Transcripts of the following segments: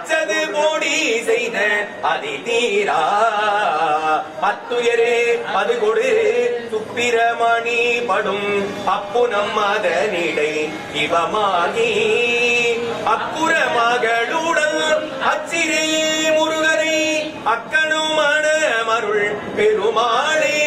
அச்சது மோடி செய்த அதி தீரா அத்துயரே அது கொடு. சுப்பிரமணி படும் அப்பு நம் அதனிடை இவமாகி. அப்புற மகளுடன் அச்சிரே முருகரை அக்கணும் மணமருள் பெருமாளே.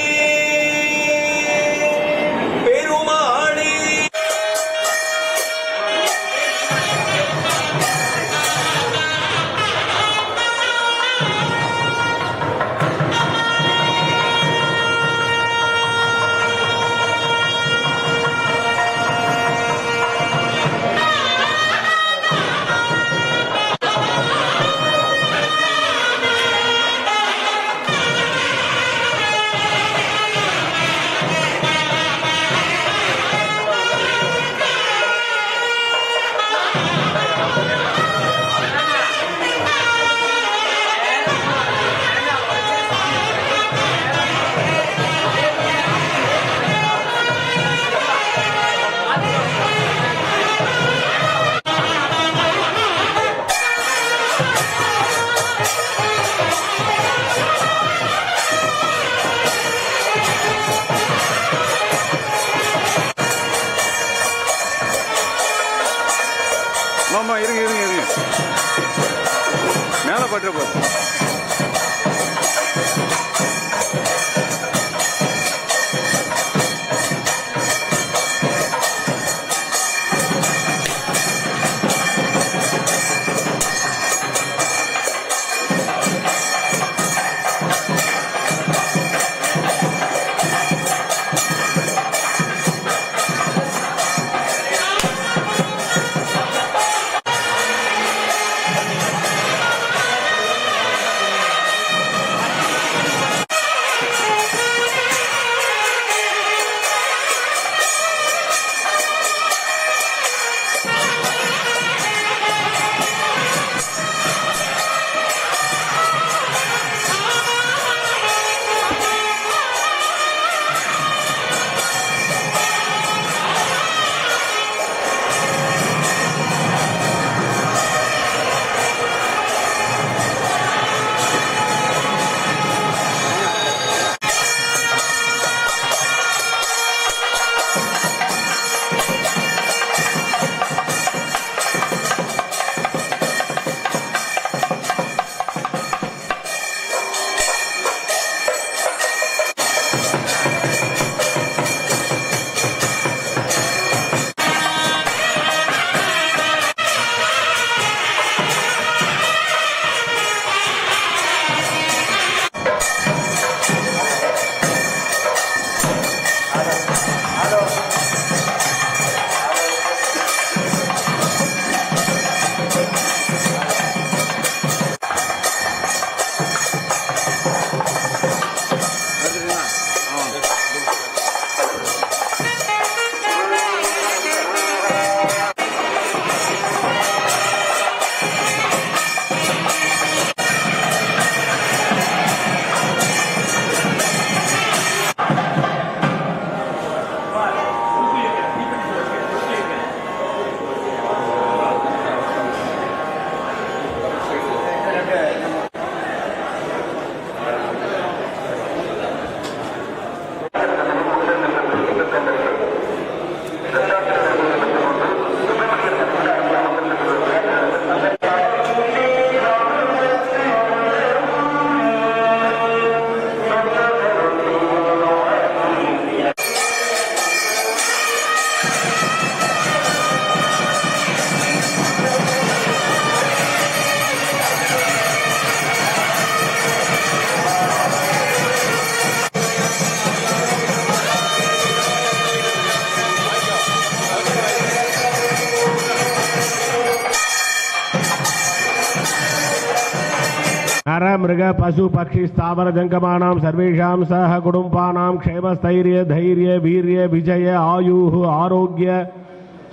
మృగ పశు పక్షి స్థావర జంకమానాం సర్వేషాం సహ కుటుంబానాం క్షేమస్థైర్య ధైర్య వీర్య విజయ ఆయు ఆరోగ్య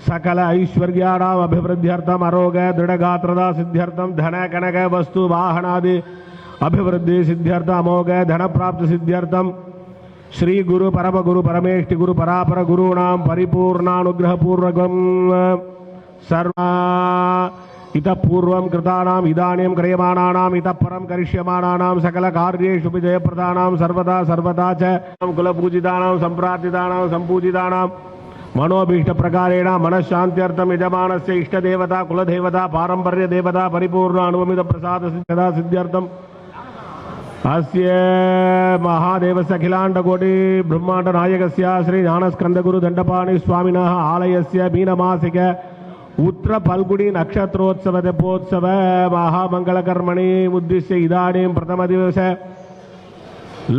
సకల ఐశ్వర్యాణం అభివృద్ధ్యర్థం అరోగ దృఢగాత్రదా సిద్ధ్యర్థం ధన కనక వస్తు వాహనాది అభివృద్ధి సిద్ధ్యర్థం అమోఘ ధనప్రాప్తి సిద్ధ్యర్థం శ్రీ గురు పరమ గురు పరమేష్టి గురు పరాపర గురూణాం పరిపూర్ణానుగ్రహపూర్వకం సర్వ इत पूर्वं कृतानाम् इदानीं क्रियमाणानाम् इतः परं करिष्यमाणानां सकलकार्येषुपि जयप्रदानां सर्वदा सर्वदा च कुलपूजितानां सम्प्रार्थितानां सम्पूजितानां मनोभीष्टप्रकारेण मनःशान्त्यर्थं यजमानस्य इष्टदेवता कुलदेवता पारम्पर्यदेवता परिपूर्ण अनुपमितप्रसादसिद्धता सिद्ध्यर्थम् अस्य महादेवस्य अखिलाण्डकोटिब्रह्माण्डनायकस्य श्रीज्ञानस्कन्दगुरुदण्डपाणिस्वामिनः आलयस्य मीनमासिक ಉತ್ರ ಫಲ್ಗುಡಿ ನಕ್ಷತ್ರೋತ್ಸವ ದೀಪೋತ್ಸವ ಮಹಾಮಂಗಳಕರ್ಮಣಿ ಉದ್ದೇಶ್ಯ ಇದಾನೀಂ ಪ್ರಥಮ ದಿವಸ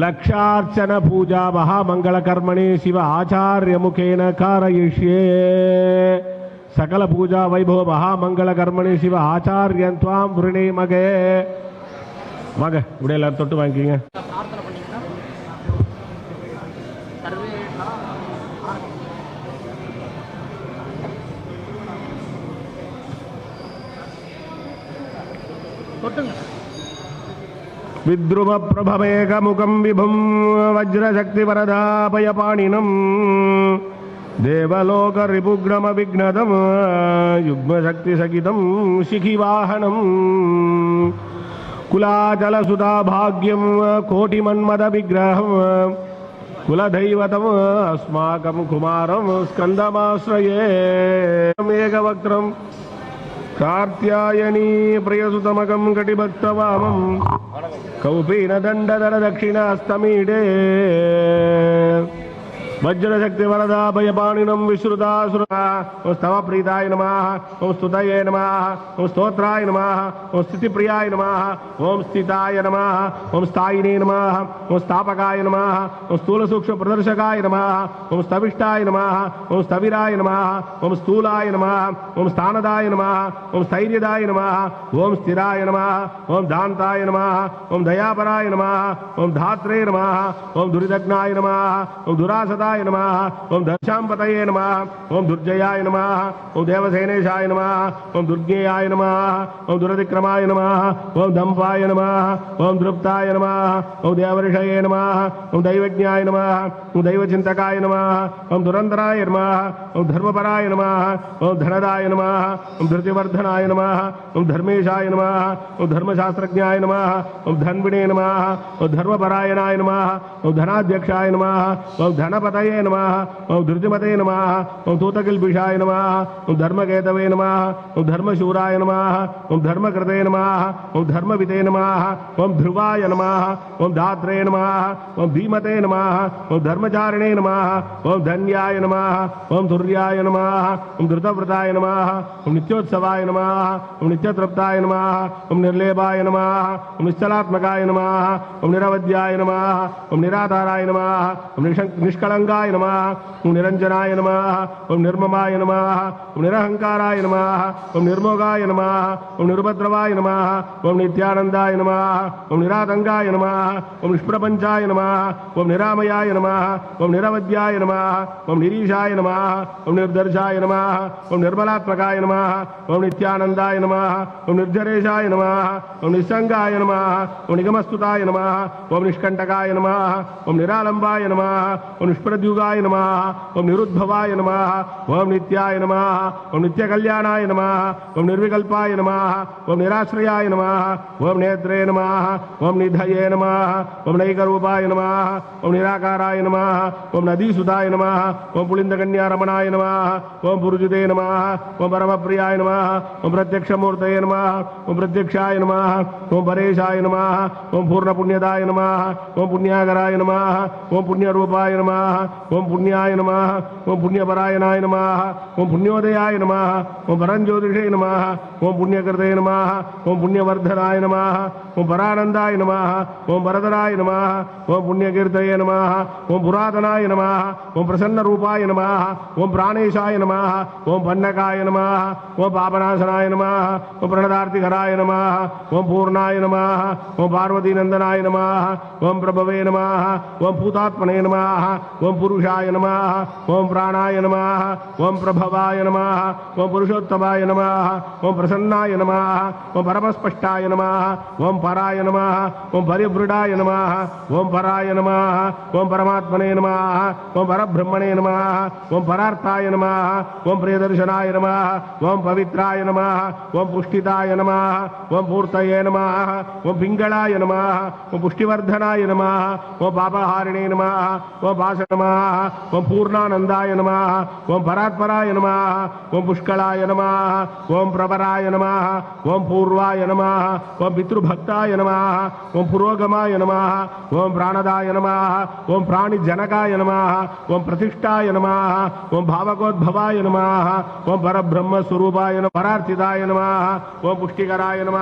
ಲಕ್ಷಾರ್ಚನ ಪೂಜಾ ಮಹಾಮಂಗಳಕರ್ಮಣಿ ಶಿವ ಆಚಾರ್ಯ ಮುಖೇನ ಕಾರಯಿಷ್ಯೇ ಸಕಲ ಪೂಜಾ ವೈಭವ ಮಹಾಮಂಗಳಕರ್ಮಣಿ ಶಿವ ಆಚಾರ್ಯನ್ ತ್ವಾಂ ವೃಣಿ ಮಗೇ ಮಗ ಉಡೆಯೆಲ್ಲ ತೊಟ್ಟು ವಾಂಕಿಂಗ विद्रुमप्रभमेकमुखं विभुं वज्रशक्तिवरदापयपाणिनम् देवलोकरिपुग्रमविघ्नदम् युग्मशक्तिसहितं शिखिवाहनम् कुलाचलसुधाभाग्यं कोटिमन्मदविग्रहम् कुलदैवतम् अस्माकं कुमारं स्कन्दमाश्रये एकवक्त्रम् కాత్యాయనీ ప్రియసుతమకం కటిభక్తవామం కౌపీన దండధర దక్షిణాస్తమీడే వజ్రశక్తి వరదాభయపాణినం విశ్రుతాసుర ఓం స్తవ ప్రీతాయ నమ ఓం స్తుతయే నమ ఓం స్తోత్రాయ నమ ఓం స్థితిప్రియాయ నమ ఓం స్థితాయ నమ ఓం స్థాయినే నమ ఓం స్థాపకాయ నమ ఓం స్థూల సూక్ష్మ ప్రదర్శకాయ నమ ఓం స్థవిష్టాయ నమ ఓం స్థవిరాయ నమ ఓం స్థూలాయ నమ ఓం స్థానదాయ నమ ఓం స్థైర్యదాయ నమ ఓం స్థిరాయ నమ ఓం దాంతాయ నమ ఓం దయాపరాయ నమ ఓం ధాత్రే నమ ఓం దురిదగ్నాయ నమ ఓం దురాసదాయ దుర్గాయ నమ ఓం దర్శాంపతయే నమ ఓం దుర్జయాయ నమ ఓం దేవసేనేశాయ నమ ఓం దుర్గేయాయ నమ ఓం దురతిక్రమాయ నమ ఓం దంపాయ నమ ఓం దృప్తాయ నమ ఓం దేవర్షయే నమ ఓం దైవజ్ఞాయ నమ ఓం దైవచింతకాయ నమ ఓం దురంధరాయ నమ ఓం ధర్మపరాయ నమ ఓం ధనదాయ నమ ఓం ధృతివర్ధనాయ నమ ఓం ధర్మేశాయ నమ ఓం ధర్మశాస్త్రజ్ఞాయ నమ ఓం ధన్వినే నమ ఓం ధర్మపరాయణాయ నమ ఓం ధనాధ్యక్షాయ నమ ఓం ధనపత ధృతమతయే నమ ఓం ధృతిమతే నమ ఓం తూతకిల్పిషాయ నమ ఓం ధర్మకేతవే నమ ఓం ధర్మశూరాయ నమ ఓం ధర్మకృతే నమ ఓం ధర్మవితే నమ ఓం ధ్రువాయ నమ ఓం దాత్రే నమ ఓం ధీమతే నమ ఓం ధర్మచారిణే నమ ఓం ధన్యాయ నమ ఓం దుర్యాయ నమ ఓం ధృతవ్రతాయ నమ ఓం నిత్యోత్సవాయ నమ ఓం నిత్యతృప్తాయ నమ ఓం నిర్లేపాయ నమ ఓం నిశ్చలాత్మకాయ నమ ఓం నిరవధ్యాయ నమ ఓం నిరాధారాయ నమ ఓం నిష్కళంక నిర్గుణాయ నమ ఓం నిరంజనాయ నమ ఓం నిర్మమాయ నమ ఓం నిరహంకారాయ నమ ఓం నిర్మోగాయ నమ ఓం నిరుభద్రవాయ నమ ఓం నిత్యానందాయ నమ ఓం నిరాతంగాయ నమ ఓం నిష్ప్రపంచాయ నమ ఓం నిరామయాయ నమ ఓం నిరవద్యాయ నమ ఓం నిరీశాయ నమ ఓం నిర్దర్శాయ నమ ఓం నిర్మలాత్మకాయ నమ ఓం నిత్యానందాయ నమ ఓం నిర్జరేషాయ నమ ఓం నిస్సంగాయ నమ ఓం నిగమస్తుతాయ నమ ఓం నిష్కంఠకాయ నమ ఓం నిరాలంబాయ నమ ఓం నిష్ప్ర సద్యుగాయ నమ ఓం నిరుద్భవాయ నమ ఓం నిత్యాయ నమ ఓం నిత్యకళ్యాణాయ నమ ఓం నిర్వికల్పాయ నమ ఓం నిరాశ్రయాయ నమ ఓం నేత్రే నమ ఓం నిధయే నమ ఓం నైకరూపాయ నమ ఓం నిరాకారాయ నమ ఓం నదీసుతాయ నమ ఓం పులిందకన్యారమణాయ నమ ఓం పురుజుతే నమ ఓం పరమప్రియాయ నమ ఓం ప్రత్యక్షమూర్తయ నమ ఓం ప్రత్యక్షాయ నమ ఓం పరేశాయ నమ ఓం పూర్ణపుణ్యదాయ నమ ఓం పుణ్యాగరాయ నమ ఓం పుణ్యరూపాయ నమ ஓம் புண்ணியாய நமாக ஓம் புண்ணியபராயணாய நமாக ஓம் புண்ணியோதயாய நமாக ஓம் பரஞ்சோதிஷே நமாக ஓம் புண்ணியகிருதய நமாக ஓம் புண்ணியவர்தனாய நமாக ஓம் பரானந்தாய நமாக ஓம் பரதராய நமாக ஓம் புண்ணியகீர்த்தய நமாக ஓம் புராதனாய நமாக ஓம் பிரசன்னரூபாய நமாக ஓம் பிராணேஷாய நமாக ஓம் பன்னகாய நமாக ஓம் பாபநாசனாய நமாக ஓம் பிரணதார்த்திகராய நமாக ஓம் பூர்ணாய நமாக ஓம் பார்வதி நந்தனாய நமாக ஓம் பிரபவே நமாக ஓம் பூதாத்மனே நமாக ஓம் ఓం పురుషాయ నమ ఓం ప్రాణాయ నమ ఓం ప్రభవాయ నమ ఓం పురుషోత్తమాయ నమ ఓం ప్రసన్నాయ నమ ఓం పరమస్పష్టాయ నమ ఓం పరాయ నమ ఓం పరిభృడాయ నమ ఓం పరాయ నమ ఓం పరమాత్మనే నమ ఓం పరబ్రహ్మణే నమ ఓం పరార్థాయ నమ ఓం ప్రియదర్శనాయ నమ ఓం పవిత్రాయ నమ ఓం పుష్టితాయ నమ ఓం పూర్తయే నమ ఓం పింగళాయ నమ ఓం పుష్టివర్ధనాయ నమ ఓం పాపహారిణే నమ ఓం పాశ నమ ఓం పూర్ణానందాయ నమ ఓం పరాత్పరాయ నమ ఓం పుష్కళాయ నమ ఓం ప్రవరాయ నమ ఓం పూర్వాయ నమ ఓం పితృభక్తాయ నమ ఓం పురోగమాయ నమ ఓం ప్రాణదాయ నమ ఓం ప్రాణిజనకాయ నమ ఓం ప్రతిష్టాయ నమ ఓం భావకోద్భవాయ నమ ఓం పరబ్రహ్మస్వరూపాయ నమ పరార్థితాయ నమ ఓం పుష్టికరాయ నమ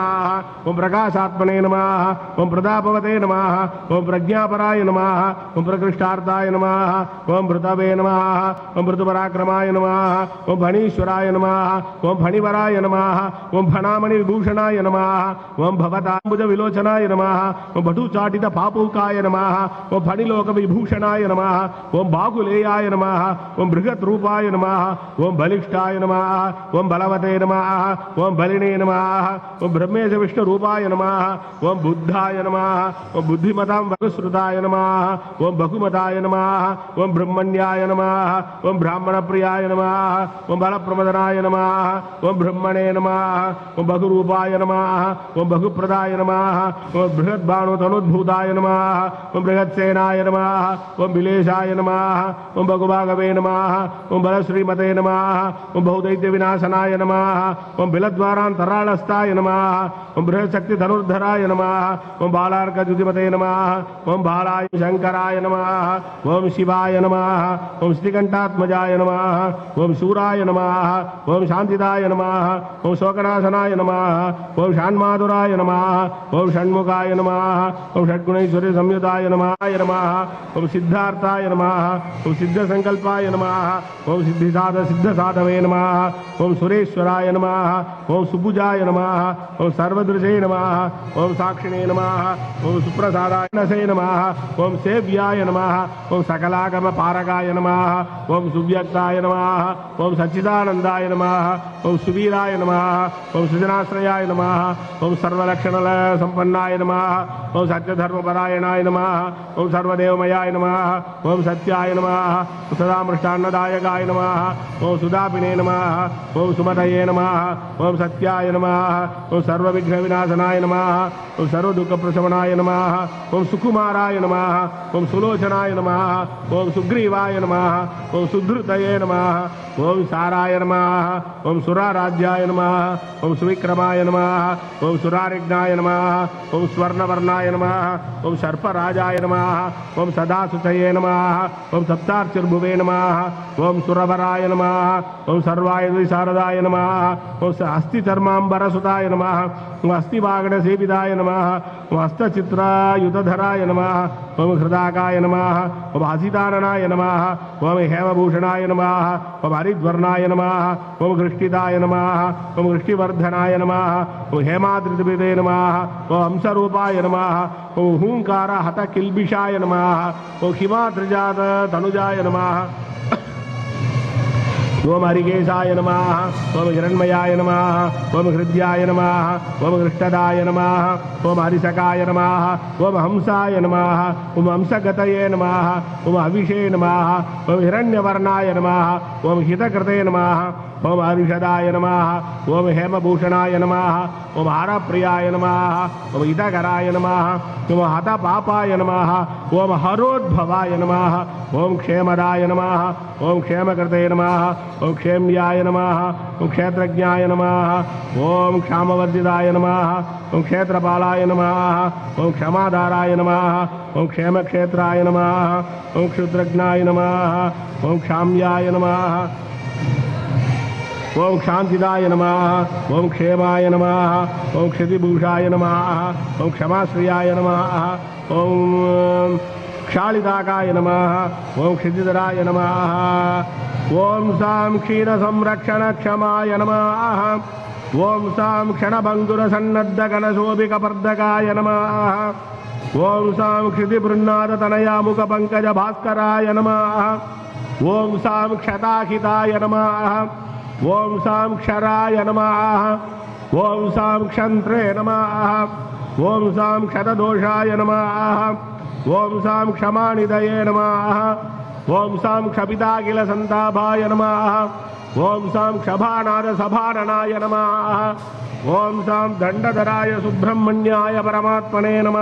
ఓం ప్రకాశాత్మనే నమ ఓం ప్రతాపవతే నమ ఓం ప్రజ్ఞాపరాయ నమ ఓం ప్రకృష్టార్థాయ నమ ఓం భృతవే నమ ఓం భృతుపరాక్రమాయ నమ ఓం ఫణీశ్వరాయ నమ ఓం ఫణివరాయ నమ ఓం ఫణామణి విభూషణాయ నమ ఓం భవతాంబుజ విలోచనాయ నమ ఓం భటుచాటిత పాపూకాయ నమ ఓం ఫణిలోక విభూషణాయ నమ ఓం బాగులేయాయ నమ ఓం బృహత్ రూపాయ నమ ఓం బలిష్టాయ నమ ఓం బలవతే నమ ఓం బలినే నమ ఓం బ్రహ్మేశ విష్ణు రూపాయ నమ ఓం బుద్ధాయ నమ ఓం బుద్ధిమతాం వరుశ్రుతాయ నమ ఓం బహుమతాయ నమ ఓం బ్రహ్మణ్యాయ నమ ఓం బ్రాహ్మణ ప్రియాయ నమ ఓం బలప్రమదనాయ నమ ఓం బ్రహ్మణే నమ ఓం బహురూపాయ నమ ఓం బహుప్రదాయ నమ ఓం బృహద్భాను తనుద్భూతాయ నమ ఓం బృహత్సేనాయ నమ ఓం బిలేశాయ నమ ఓం బహుభాగవే నమ ఓం బలశ్రీమతే నమ ఓం బహుదైత్య వినాశనాయ నమ ఓం బిలద్వారాంతరాళస్థాయ నమ ఓం బృహశక్తి ధనుర్ధరాయ నమ ఓం బాలార్కద్యుతిమతే నమ ఓం బాలాయ శంకరాయ నమ ఓం శివ शिवाय नमः ओम श्रीकंठात्मजाय नमः ओम शूराय नमः ओम शांतिदाय नमः ओम शोकनाशनाय नमः ओम शान्माधुराय नमः ओम षण्मुखाय नम ओं षड्गुणेश्वरी संयुताय नमाय नमः ओम सिद्धार्थाय नमः ओम सिद्ध संकल्पाय नमः ओम सिद्धि साध सिद्ध ओम सुरेश्वराय नमः ओम सुभुजाय नमः ओम सर्वदृशे नमः ओम साक्षिणे नमः ओम सुप्रसादाय नसे नमः सेव्याय नमः ओम सकला సకలాగమ పారగాయ నమ ఓం సువ్యక్తాయ నమ ఓం సచ్చిదానందాయ నమ ఓం సువీరాయ నమ ఓం సృజనాశ్రయాయ నమ ఓం సర్వలక్షణ సంపన్నాయ నమ ఓం సత్యధర్మపరాయణాయ నమ ఓం సర్వదేవమయాయ నమ ఓం సత్యాయ నమ సదామృష్టాన్నదాయకాయ నమ ఓం సుదాపినే నమ ఓం సుమతయే నమ ఓం సత్యాయ నమ ఓం సర్వవిఘ్న వినాశనాయ నమ ఓం సర్వదుఃఖ ప్రశమనాయ నమ ఓం సుకుమారాయ నమ ఓం సులోచనాయ నమ ఓం సుగ్రీవాయ నమ ఓం సుధృతయే నమ ఓం సారాయ నమ ఓం సురారాజ్యాయ నమ ఓం సువిక్రమాయ నమ ఓం సురారిజ్ఞాయ నమ ఓం స్వర్ణవర్ణాయ నమ ఓం సర్పరాజాయ నమ ఓం సదాసుతయే నమ ఓం సప్తార్చిర్భువే నమ ఓం సురవరాయ నమ ఓం సర్వాయ శారదాయ నమ ఓం అస్థి చర్మాంబరసుతాయ నమ ఓం అస్థివాగణ సేవితాయ నమ ఓం హస్తచిత్రాయుధరాయ నమ ఓం హృదాకాయ నమ ఓం హసిత హసితాననాయ నమ ఓం హేమభూషణాయ నమ ఓం హరిద్వర్ణాయ నమ ఓం హృష్టిదాయ నమ ఓం కృష్ణివర్ధనాయ నమ ఓం హేమాద్రిదే నమ ఓం హంసరూపాయ నమ ఓం హూంకార హత కిల్బిషాయ నమ ఓం హిమాద్రిజాత తనుజాయ నమ. ओम हरिकेशाय नम ओम हिरण्मयाय नम ओम हृदयाय नम ओम हृष्टदाय नम ओम हरिशकाय नम ओम हंसाय नम ओम हंसगतये नम ओम हविषे नम ओम हिरण्यवर्णाय नम ओम हितकृते नम ओम हरिषदाय नम ओम हेमभूषणाय नम ओम हारप्रियाय नम ओम हितकराय नम ओम हतपापाय नम ओम हरोद्भवाय नम ओम क्षेमदाय नम ओम क्षेमकृते नम ఓం క్షేమ్యాయ నమ ఓం క్షేత్రజ్ఞాయ నమ ఓం క్షామవర్జితాయ నమ ఓం క్షేత్రపాలాయ నమ ఓం క్షమాధారాయ నమ ఓం క్షేమక్షేత్రాయ నమ ఓం క్షుద్రజ్ఞాయ నమ ఓం క్షామ్యాయ నమ ఓం క్షాంతిదాయ నమ ఓం క్షేమాయ నమ ఓం క్షతిభూషాయ నమ ఓం క్షమాశ్రయాయ నమ ఓం క్షాళితాకాయ నమ ఓం క్షితిధరాయ నమ ఓం సాం క్షీర సంరక్షణ క్షమాయ నమ ఓం సాం క్షణభంగుర సన్నద్ధ గణశోభిక పర్దకాయ నమ ఓం సాం క్షితి బృన్నాద తనయా ముఖ పంకజ భాస్కరాయ నమ ఓం సాం క్షతాహితాయ నమ ఓం సాం క్షరాయ నమ ఓం సాం క్షమానిదయే నమ. ఓం సాం క్షపితాకిల సంతాభాయ నమ. ఓం సాం క్షభానాద సభారణాయ నమ. ఓం సాం దండధరాయ సుబ్రహ్మణ్యాయ పరమాత్మనే నమ.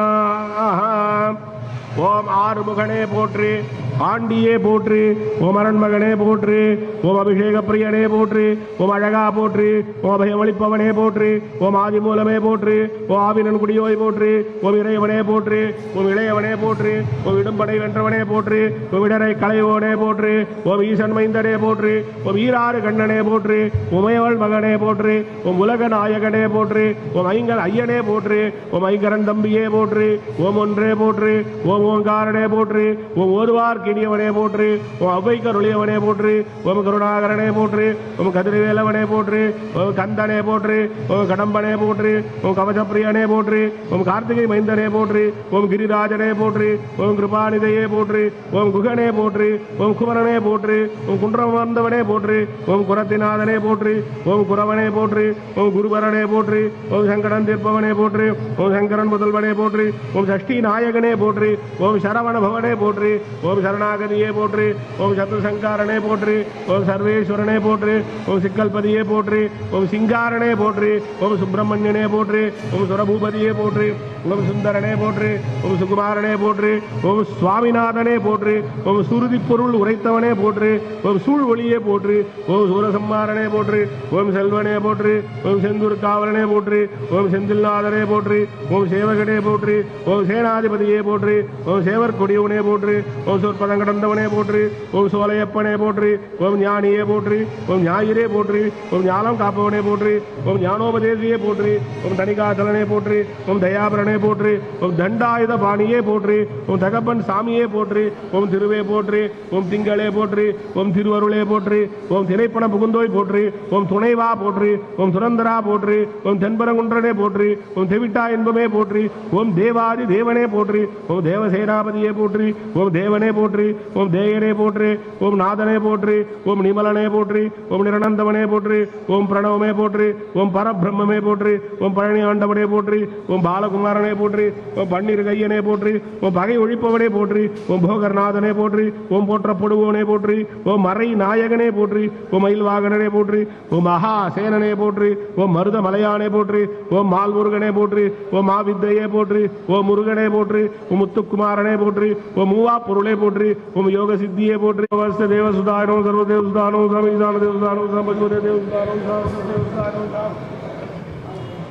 ఓం ఆరుముఖనే పోట్రి ஆண்டியே போற்றி ஓம் அரண்மகனே போற்றி ஓம் அபிஷேக பிரியனே போற்று ஓம் அழகா போற்றி ஓம் அபயமளிப்பவனே போற்றி ஓம் ஆதிமூலமே போற்றி ஓம் ஆவினன் குடியோய் போற்றி ஓம் இறைவனே போற்றி ஓம் இளையவனே போற்றி ஓம் இடும்படை வென்றவனே போற்றி ஓம் இடரை களைவோனே போற்றி ஓம் ஈசன் மைந்தனே போற்றி ஓம் ஈராறு கண்ணனே போற்றி உமையவள் மகனே போற்றி உம் உலக நாயகனே போற்றி உம் ஐங்கல் ஐயனே போற்றி உம் ஐங்கரன் தம்பியே போற்றி ஓம் ஒன்றே போற்றி ஓம் ஓங்காரனே போற்றி ஓம் ஒருவார் கிணியவனே போற்றி ஓம் அவ்வைக்கருளியவனே போற்று ஓம் கருணாகரனே போற்று ஓம் கதிரவேலவனே போற்று ஓம் கந்தனே போற்று ஓம் கடம்பனே போற்று ஓம் கவசப்பிரியனே போற்று ஓம் கார்த்திகை மைந்தனே போற்று ஓம் கிரிராஜனே போற்று ஓம் கிருபாநிதையே போற்று ஓம் குகனே போற்று ஓம் குமரனே போற்று ஓம் குன்றமர்ந்தவனே போற்று ஓம் குரத்திநாதனே போற்று ஓம் குரவனே போற்று ஓம் குருபரனே போற்று ஓம் சங்கடன் தீர்ப்பவனே போற்று ஓம் சங்கரன் முதல்வனே போற்று ஓம் சஷ்டி நாயகனே போற்று ஓம் சரவண பவனே போற்று போற்றி ஓம் சரணாகதியே போற்று ஓம் சத்ருசங்காரனே போற்று ஓம் சர்வேஸ்வரனே போற்று ஓம் சிக்கல்பதியே போற்று ஓம் சிங்காரனே போற்று ஓம் சுப்பிரமணியனே போற்று ஓம் சுரபூபதியே போற்று ஓம் சுந்தரனே போற்று ஓம் சுகுமாரனே போற்று ஓம் சுவாமிநாதனே போற்று ஓம் சுருதி பொருள் உரைத்தவனே போற்று ஓம் சூழ் ஒளியே போற்று ஓம் சூரசம்மாரனே போற்று ஓம் செல்வனே போற்று ஓம் செந்தூர் காவலனே போற்று ஓம் செந்தில்நாதனே போற்று ஓம் சேவகனே போற்று ஓம் சேனாதிபதியே போற்று ஓம் சேவர் கொடியவனே போற்றி ஓம் பதம் கடந்தவனே போற்று ஓம் சோலையப்பனே போற்று ஓம் ஞானியே போற்று ஓம் ஞாயிறே போற்று ஓம் ஞானம் காப்பவனே போற்று ஓம் ஞானோபதேசியே போற்று ஓம் தனிகாச்சலனே போற்று ஓம் தயாபரனே போற்று ஓம் தண்டாயுத பாணியே போற்று ஓம் தகப்பன் சாமியே போற்று ஓம் திருவே போற்று ஓம் திங்களே போற்று ஓம் திருவருளே போற்று ஓம் திரைப்பண புகுந்தோய் போற்று ஓம் துணைவா போற்று ஓம் சுரந்தரா போற்று ஓம் தென்பரங்குன்றனே போற்று ஓம் தெவிட்டா என்பமே போற்று ஓம் தேவாதி தேவனே போற்று ஓம் தேவசேனாபதியே போற்று ஓம் தேவனே போற்று ஓம் தேயனே போற்றி ஓம் நாதனே போற்றி ஓம் நிமலனே போற்றி ஓம் நிரணந்தவனே போற்றி ஓம் பிரணவமே போற்றி ஓம் பரபிரம்மே போற்றி ஓம் பழனி ஆண்டவனே போற்றி ஓம் பாலகுமாரனே போற்றி ஓம் பன்னீர் கையனே போற்றி ஓம் பகை ஒழிப்பவனே போற்றி ஓம் போகர்நாதனே போற்றி ஓம் போற்றப்படுவோனே போற்றி ஓம் மறை நாயகனே போற்றி ஓம் மயில்வாகனனே போற்றி ஓம் மகா சேனனே போற்றி ஓம் மருத மலையானே போற்றி ஓம் மால்முருகனே போற்றி ஓம் மாவித்தையே போற்றி ஓம் முருகனே போற்றி ஓம் முத்துக்குமாரனே போற்றி ஓம் மூவா பொருளே போற்றி உம் யோக சித்தியை போற்றி அவஸ்த தேவசுதானம் சர்வதேவ சுதானம் சமீதான தேவசுதானம் சமஸ்வர தேவசுதானம் தேவசுதானம்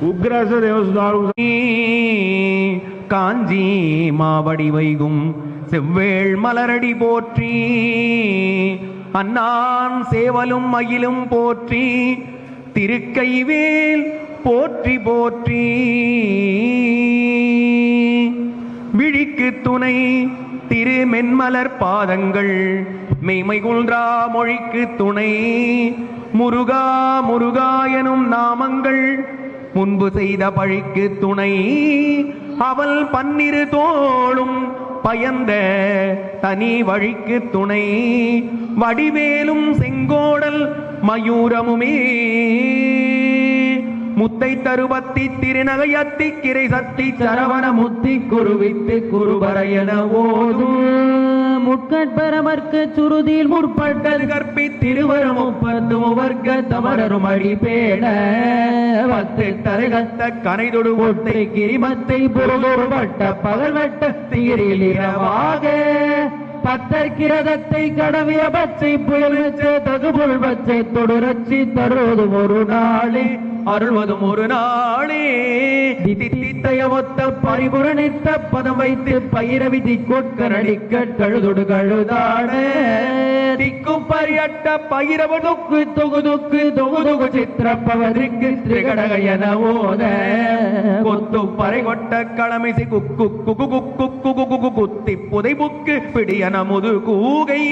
உக்ரச தேவசுதானம் காஞ்சி மாவடி வைகும் செவ்வேள் மலரடி போற்றி அண்ணான் சேவலும் மயிலும் போற்றி திருக்கைவேல் போற்றி போற்றி விழிக்கு துணை திருமென்மலர் பாதங்கள் மெய்மை குன்றா மொழிக்கு துணை. முருகா முருகா எனும் நாமங்கள் முன்பு செய்த பழிக்கு துணை. அவள் பன்னிரு தோளும் பயந்த தனி வழிக்கு துணை. வடிவேலும் செங்கோடல் மயூரமுமே. முத்தை தருவத்தி திருநகையத்தி கிரை சத்தி சரவண முத்தி குருவித்து குருபரையன ஓதும். முட்கட்பரமர்க்கு சுருதியில் முற்பட்டது கற்பி திருவரம் முப்பத்து முவர்க்க தமரரும் அடி பேட பத்து தரகத்த கனைதொடு ஒத்தை கிரிமத்தை புறமுறுபட்ட பகல்வட்ட தீரில் இரவாக. பத்தற்கிரதத்தை கடவிய பச்சை புயல் வச்ச தகுபுல் பச்சை தொடுரச்சி தருவதும் ஒரு நாளே. அருள்வதும் ஒரு நாளே. தித்தித்தைய ஒத்த பரிபுரணித்த பதம் வைத்து பயிரவிதி கொட்கரடிக்க கழுதொடு கழுதாட. திக்கும் பரியட்ட பயிரவதுக்கு தொகு தொகுதுக்கு தொகுதுகு சித்திரப்பவதிற்கு திரிகடக என ஓத. கொத்து பறை கொட்ட களமிசை குக்கு குகு குக்கு குகு குத்தி புதை புக்கு பிடியன அமுது கூகை.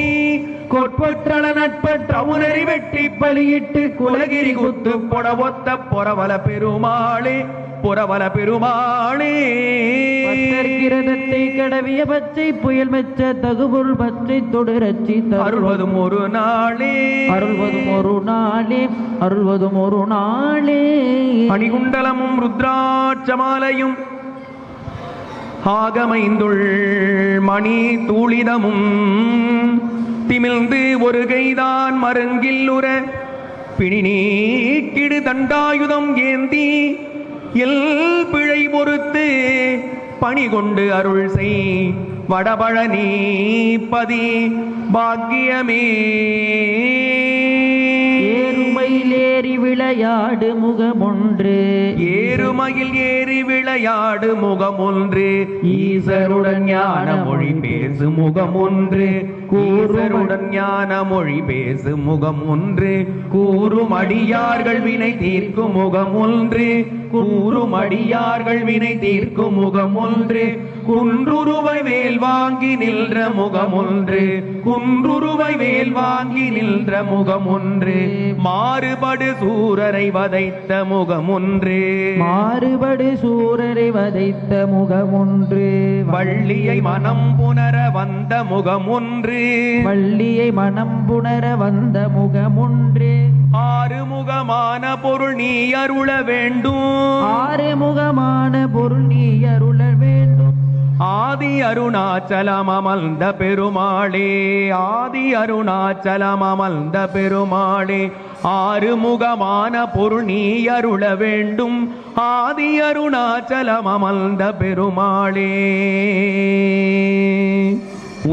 கொட்பற்றள நட்பற்ற உணரி வெட்டி பலியிட்டு குலகிரி குத்து பொடவொத்த பொறவல பெருமாளே பொறவல பெருமாளே. கடவிய பச்சை புயல் மெச்ச தகுபொருள் பச்சை தொடரச்சி அருள்வதும் ஒரு நாளே. அருள்வதும் ஒரு நாளே அருள்வதும் ஒரு நாளே. அணிகுண்டலமும் ருத்ராட்சமாலையும் ஆகமைந்துள் மணி தூளிதமும் திமிழ்ந்து ஒரு கைதான் மருங்கில் உற. பிணி நீக்கிடு தண்டாயுதம் ஏந்தி எல் பிழை பொறுத்து பணி கொண்டு அருள் செய். வடபழனி பதி பாக்கியமே. ஏறுமையில் விளையாடு முகமொன்று. ஏறுமயில் ஏறி விளையாடு முகமொன்று. ஈசருடன் ஞான மொழி பேசு முகமொன்று. கூறுடன் ஞான மொழி பேசு முகமொன்று கூறும் அடியார்கள் வினை தீர்க்கும் முகமொன்று கூறும் அடியார்கள் வினை தீர்க்கும் முகமொன்று குன்றுருவை வேல் வாங்கி நின்ற முகமொன்று குன்றுருவை வேல் வாங்கி நின்ற முகமொன்று மாறுபடு சூரரை வதைத்த முகமொன்று மாறுபடு சூரரை வதைத்த முகமொன்று வள்ளியை மனம் புணர வந்த முகமொன்று வள்ளியை மனம் புணர வந்த முகமொன்று. ஆறுமுகமான பொருள் நீ அருள வேண்டும். ஆறு முகமான பொருள் நீ அருள வேண்டும். ஆதி அருணாச்சலம் அமர்ந்த பெருமாளே. ஆதி அருணாச்சலம் அமர்ந்த பெருமாளே. ஆறுமுகமான பொருள் நீ அருள வேண்டும். ஆதி அருணாச்சலம் அமர்ந்த பெருமாளே.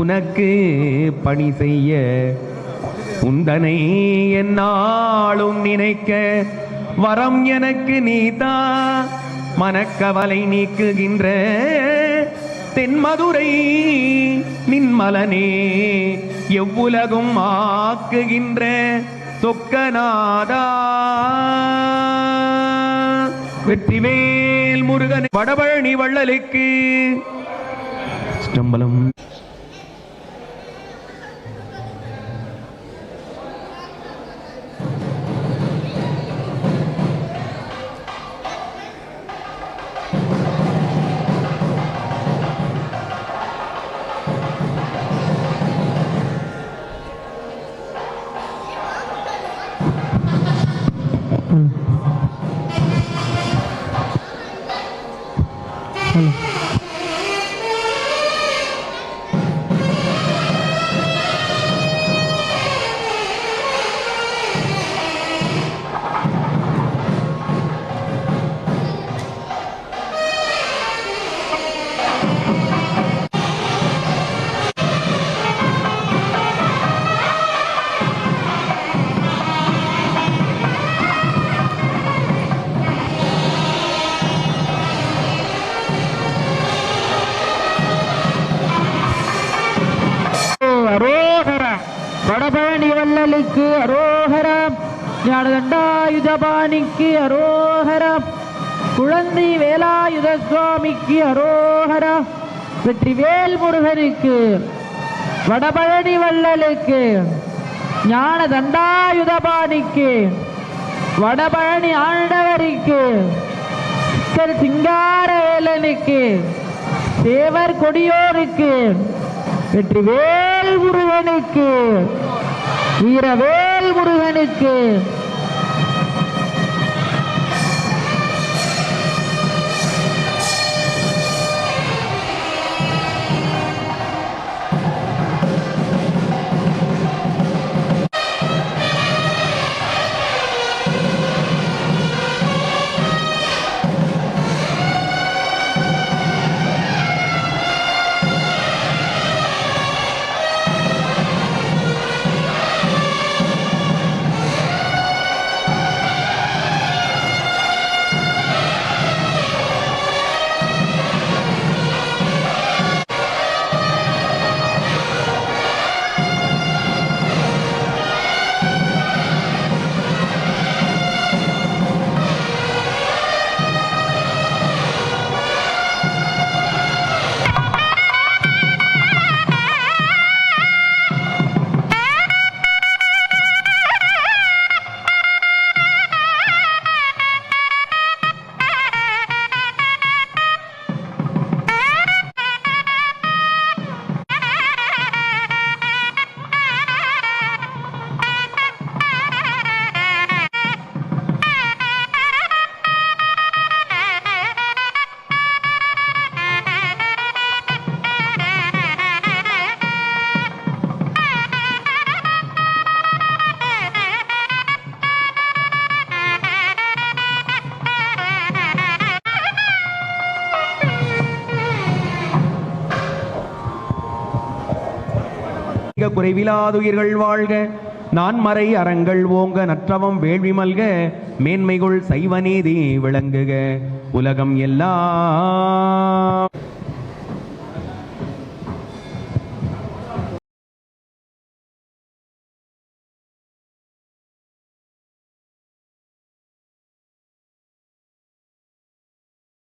உனக்கு பணி செய்ய உந்தனை என்னாலும் நினைக்க வரம் எனக்கு நீதா. மனக்கவலை நீக்குகின்ற தென்மதுரை நின்மலனே எவ்வுலகும் ஆக்குகின்ற சொக்கநாதா. வெற்றிவேல் முருகன் வடபழனி வள்ளலுக்கு. ஸ்டம்பலம் வடபழனி வள்ளலுக்கு அரோகரம். ஞானதண்டாயுதபாணிக்கு அரோகரம். குழந்தை வேலாயுத சுவாமிக்கு அரோகரா வெற்றிவேல் முருகனுக்கு வடபழனி வள்ளலுக்கு ஞான தண்டாயுதபாணிக்கு வடபழனி ஆண்டவரிக்கு சிங்கார சிங்காரவேலனுக்கு தேவர் கொடியோருக்கு வெற்றிவேல் முருகனுக்கு வீரவேல் முருகனுக்கு. விழாதுயிர்கள் வாழ்க. நான்மறை அறங்கள் ஓங்க நற்றவம் வேள்வி மல்க. மேன்மைகள் சைவநீதி விளங்குக. உலகம் எல்லாம்